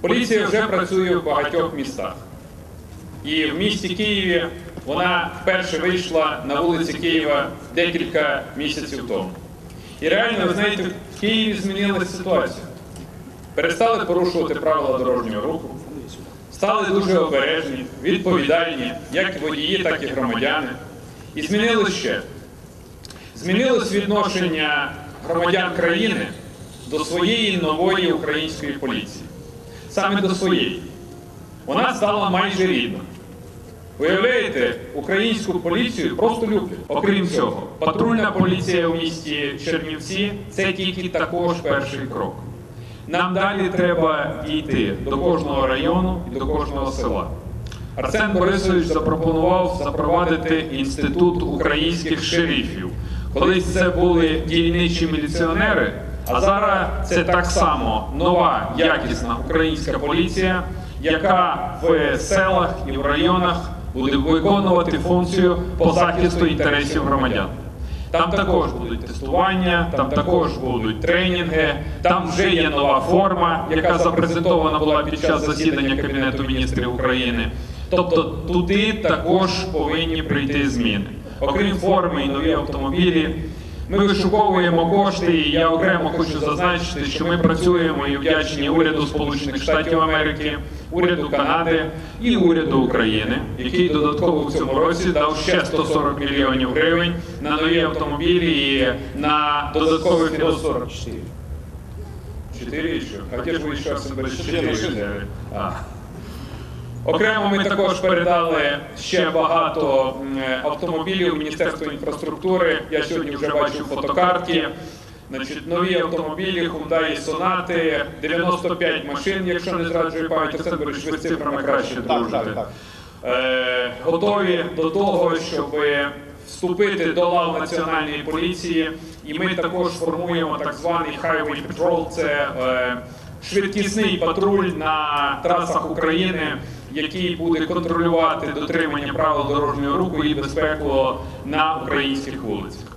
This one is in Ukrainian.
Поліція вже працює в багатьох містах. І в місті Києві вона вперше вийшла на вулиці Києва декілька місяців тому. І реально, ви знаєте, в Києві змінилася ситуація. Перестали порушувати правила дорожнього руху, стали дуже обережні, відповідальні, як водії, так і громадяни. І змінилось ще. Змінилось відношення громадян країни до своєї нової української поліції. Саме до своєї. Вона стала майже рідною. Виявляєте, українську поліцію просто люблять. Окрім цього, патрульна поліція у місті Чернівці це тільки також перший крок. Нам далі треба дійти до кожного району і до кожного села. Арсен Борисович запропонував запровадити інститут українських шерифів. Колись це були дільничі міліціонери, а зараз це так само нова якісна українська поліція, яка в селах і в районах буде виконувати функцію по захисту інтересів громадян. Там також будуть тестування, там також будуть тренінги, там вже є нова форма, яка запрезентована була під час засідання Кабінету міністрів України. Тобто туди також повинні прийти зміни. Окрім форми і нові автомобілі. Ми вишуковуємо кошти, і я окремо хочу зазначити, що ми працюємо і вдячні уряду Сполучених Штатів Америки, уряду Канади і уряду України, який додатково в цьому році дав ще 140 мільйонів гривень на нові автомобілі і на додаткове фінансування. 44. Чотири і що? А де ж ви раз берете? Чотири. А. Окремо ми також передали ще багато автомобілів Міністерства інфраструктури. Я сьогодні вже бачу фотокартки. Значить, нові автомобілі, Hyundai Sonata, 95 машин, якщо не зраджує пам'ять, Арсен Борисович, ви з цифрами краще Так, так, так. Е, готові до того, щоб вступити до лав національної поліції, і ми також формуємо так званий Highway Patrol, це е, швидкісний патруль на трасах України, який буде контролювати дотримання правил дорожнього руху і безпеку на українських вулицях.